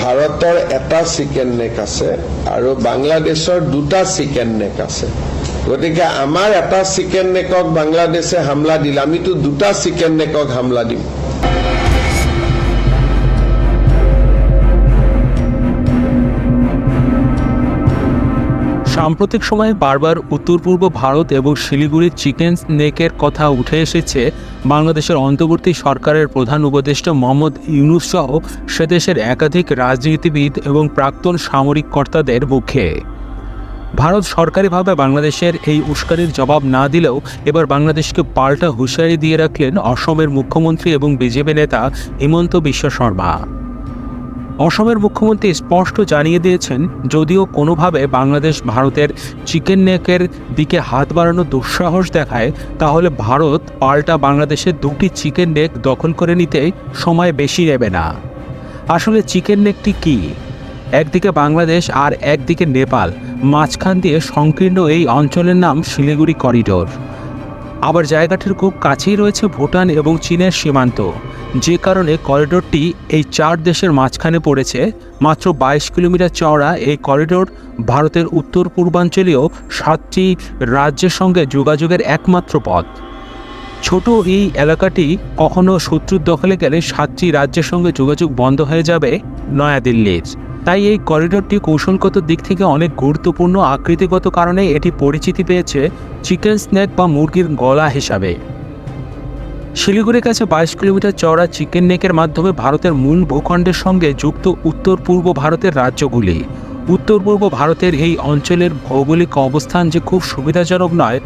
ভাৰতৰ এটা chicken neck আছে আৰু বাংলাদেশৰ দুটা চিকেন নেক আছে। গতিকে আমাৰ এটা চিকেন নেকক বাংলাদেশে হামলা দিলে, আমিতো দুটা চিকেন নেকক হামলা দিম। সাম্প্রতিক সময়ে বারবার উত্তর পূর্ব ভারত এবং শিলিগুড়ির চিকেন স্নেকের কথা উঠে এসেছে। বাংলাদেশের অন্তর্বর্তী সরকারের প্রধান উপদেষ্টা মোহাম্মদ ইউনুস সহ সে দেশের একাধিক রাজনীতিবিদ এবং প্রাক্তন সামরিক কর্তাদের মুখে। ভারত সরকারিভাবে বাংলাদেশের এই উস্কানির জবাব না দিলেও এবার বাংলাদেশকে পাল্টা হুঁশিয়ারি দিয়ে রাখলেন অসমের মুখ্যমন্ত্রী এবং বিজেপি নেতা হিমন্ত বিশ্ব শর্মা। অসমের মুখ্যমন্ত্রী স্পষ্ট জানিয়ে দিয়েছেন, যদিও কোনোভাবে বাংলাদেশ ভারতের চিকেন নেকের দিকে হাত বাড়ানোর দুঃসাহস দেখায়, তাহলে ভারত পাল্টা বাংলাদেশের দুটি চিকেন নেক দখল করে নিতে সময় বেশি নেবে না। আসলে চিকেন নেকটি কী? একদিকে বাংলাদেশ আর একদিকে নেপাল, মাঝখান দিয়ে সংকীর্ণ এই অঞ্চলের নাম শিলিগুড়ি করিডোর। আবার জায়গাটির খুব কাছেই রয়েছে ভুটান এবং চীনের সীমান্ত। যে কারণে করিডোরটি এই চার দেশের মাঝখানে পড়েছে, মাত্র বাইশ কিলোমিটার চওড়া এই করিডোর ভারতের উত্তর পূর্বাঞ্চলীয় সাতটি রাজ্যের সঙ্গে যোগাযোগের একমাত্র পথ। ছোট এই এলাকাটি কখনো শত্রুর দখলে গেলে সাতটি রাজ্যের সঙ্গে যোগাযোগ বন্ধ হয়ে যাবে নয়াদিল্লির। তাই এই করিডোরটি কৌশলগত দিক থেকে অনেক গুরুত্বপূর্ণ আকৃতিগত কারণে এটি পরিচিতি পেয়েছে চিকেন স্ন্যাক বা মুরগির গলা হিসাবে। শিলিগুড়ির কাছে বাইশ কিলোমিটার চওড়া চিকেন নেকের মাধ্যমে ভারতের মূল ভূখণ্ডের সঙ্গে যুক্ত উত্তর পূর্ব ভারতের রাজ্যগুলি। উত্তর পূর্ব ভারতের এই অঞ্চলের ভৌগোলিক অবস্থান যে খুব সুবিধাজনক নয়,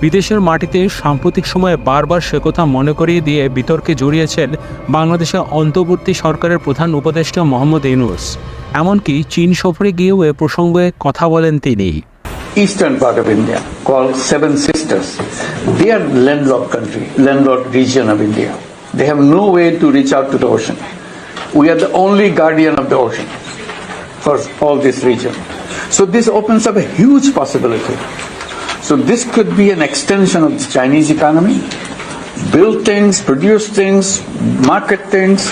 বিদেশের মাটিতে সাম্প্রতিক সময়ে বারবার সে কথা মনে করিয়ে দিয়ে বিতর্কে জড়িয়েছেন বাংলাদেশের অন্তর্বর্তী সরকারের প্রধান উপদেষ্টা মোহাম্মদ ইউনুস। এমনকি চীন সফরে গিয়েও এ প্রসঙ্গে কথা বলেন তিনি। Eastern part of India called Seven Sisters. They are landlocked country, landlocked region of India. They have no way to reach out to the ocean. We are the only guardian of the ocean for all this region. So this opens up a huge possibility. So this could be an extension of the Chinese economy. Build things, produce things, market things,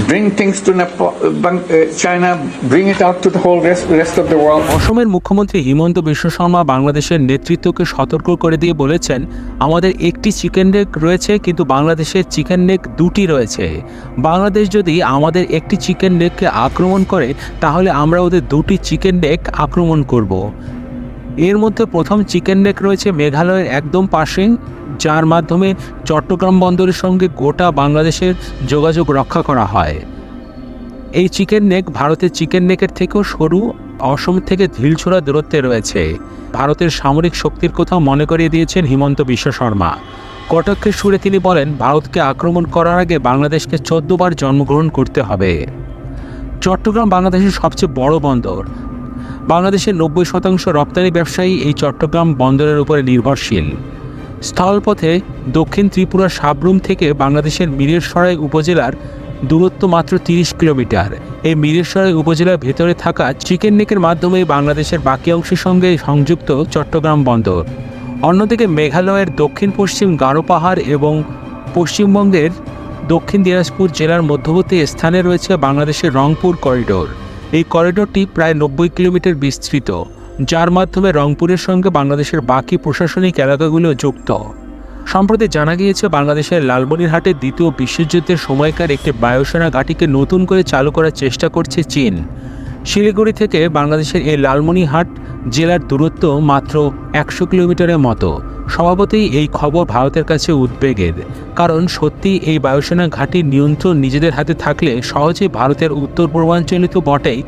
bring things to uh, uh, China, bring it out to the whole rest, rest of the world. অসমের মুখ্যমন্ত্রী হিমন্ত বিশ্ব শর্মা বাংলাদেশের নেতৃত্বকে সতর্ক করে দিয়ে বলেছেন আমাদের একটি চিকেন নেক রয়েছে কিন্তু বাংলাদেশের চিকেন নেক দুটি রয়েছে বাংলাদেশ যদি আমাদের একটি চিকেন নেককে আক্রমণ করে তাহলে আমরা ওদের দুটি চিকেন নেক আক্রমণ করব। এর মধ্যে প্রথম চিকেন নেক রয়েছে মেঘালয়ের একদম পাশে, যার মাধ্যমে চট্টগ্রাম বন্দরের সঙ্গে গোটা বাংলাদেশের যোগাযোগ রক্ষা করা হয়। এই চিকেন নেক ভারতের চিকেন নেকের থেকেও সরু, অসম থেকে ঢিলছোড়া দূরত্বে রয়েছে। ভারতের সামরিক শক্তির কথা মনে করিয়ে দিয়েছেন হিমন্ত বিশ্ব শর্মা। কটাক্ষের সুরে তিনি বলেন, ভারতকে আক্রমণ করার আগে বাংলাদেশকে চোদ্দবার জন্মগ্রহণ করতে হবে। চট্টগ্রাম বাংলাদেশের সবচেয়ে বড় বন্দর বাংলাদেশের নব্বই শতাংশ রপ্তানি ব্যবসায়ী এই চট্টগ্রাম বন্দরের উপরে নির্ভরশীল। স্থলপথে দক্ষিণ ত্রিপুরার সাবরুম থেকে বাংলাদেশের মিরেরসরাই উপজেলার দূরত্ব মাত্র তিরিশ কিলোমিটার। এই মিরেরসরাই উপজেলার ভেতরে থাকা চিকেন নেকের মাধ্যমে বাংলাদেশের বাকি অংশের সঙ্গে সংযুক্ত চট্টগ্রাম বন্দর। অন্যদিকে মেঘালয়ের দক্ষিণ পশ্চিম গারো পাহাড় এবং পশ্চিমবঙ্গের দক্ষিণ দিনাজপুর জেলার মধ্যবর্তী স্থানে রয়েছে বাংলাদেশের রংপুর করিডোর। এই করিডোরটি প্রায় নব্বই কিলোমিটার বিস্তৃত, যার মাধ্যমে রংপুরের সঙ্গে বাংলাদেশের বাকি প্রশাসনিক এলাকাগুলো যুক্ত। সম্প্রতি জানা গিয়েছে, বাংলাদেশের লালমনিরহাটে দ্বিতীয় বিশ্বযুদ্ধের সময়কার একটি বায়ুসেনা ঘাঁটিকে নতুন করে চালু করার চেষ্টা করছে চীন। শিলিগুড়ি থেকে বাংলাদেশের এই লালমনিরহাট জেলার দূরত্ব মাত্র একশো কিলোমিটারের মতো। স্বভাবতই এই খবর ভারতের কাছে উদ্বেগের। কারণ সত্যি এই বায়ুসেনা ঘাঁটির নিয়ন্ত্রণ নিজেদের হাতে থাকলে সহজেই ভারতের উত্তর পূর্বাঞ্চলে তো বটেই।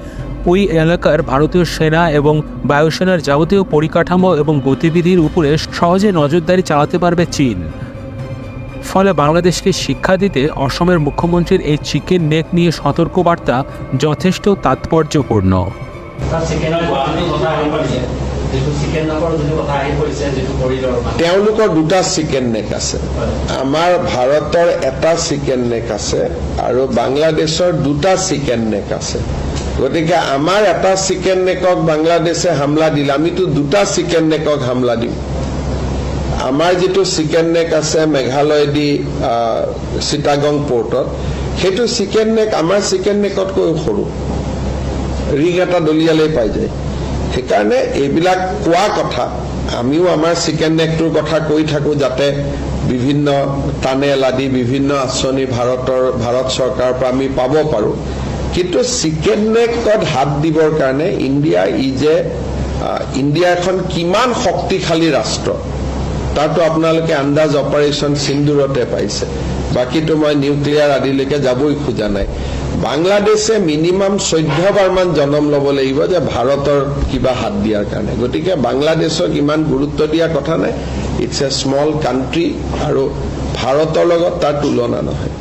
ওই এলাকার ভারতীয় সেনা এবং বায়ুসেনার যাবতীয় পরিকাঠামো এবং গতিবিধির উপরে সহজে নজরদারি চালাতে পারবে চীন। ফলে বাংলাদেশকে শিক্ষা দিতে অসমের মুখ্যমন্ত্রীর এই চিকেন নেক নিয়ে সতর্কবার্তা যথেষ্ট তাৎপর্যপূর্ণ। মানে। তেওঁলোকৰ দুটা চিকেন নেক আছে। আমাৰ ভাৰতৰ এটা চিকেন নেক আছে আৰু বাংলাদেশৰ দুটা চিকেন নেক আছে। গতিকে আমাৰ এটা চিকেন নেকক বাংলাদেশে হামলা দিলে আমিতো দুটা চিকেন নেকক হামলা দিম। আমাৰ যিটো চিকেন নেক আছে মেঘালয়দি চিটাগং পৰ্টত সেইটো চিকেন নেক আমাৰ চিকেন নেকতকৈ সৰু। ৰিং এটা দলিয়ালেই পাই যায়। সেইকাৰণে এইবিলাক কোৱা কথা। আমিও আমাৰ চিকেন নেকটোৰ কথা কৈ থাকো যাতে বিভিন্ন টানেল আদি, বিভিন্ন আঁচনি ভাৰতৰ, ভাৰত চৰকাৰৰ পৰা আমি পাব পাৰো। কিন্তু চিকেন নেকত হাত দিবৰ কাৰণে ইণ্ডিয়া ইজ এ ইণ্ডিয়া এখন কিমান শক্তিশালী ৰাষ্ট্ৰ। তাতো আপোনালোকে আন্দাজ অপাৰেশ্যন সিন্দুৰতে পাইছে। বাকীটো মই নিউক্লিয়াৰ আদিলৈকে যাবই খোজা নাই। বাংলাদেশে মিনিমাম চৈধ্য বাৰমান জনম ল'ব লাগিব যে ভাৰতৰ কিবা হাত দিয়াৰ কাৰণে। গতিকে বাংলাদেশক ইমান গুৰুত্ব দিয়া কথা নাই। ইটছ এ স্মল কাণ্ট্ৰি আৰু ভাৰতৰ লগত তাৰ তুলনা নহয়।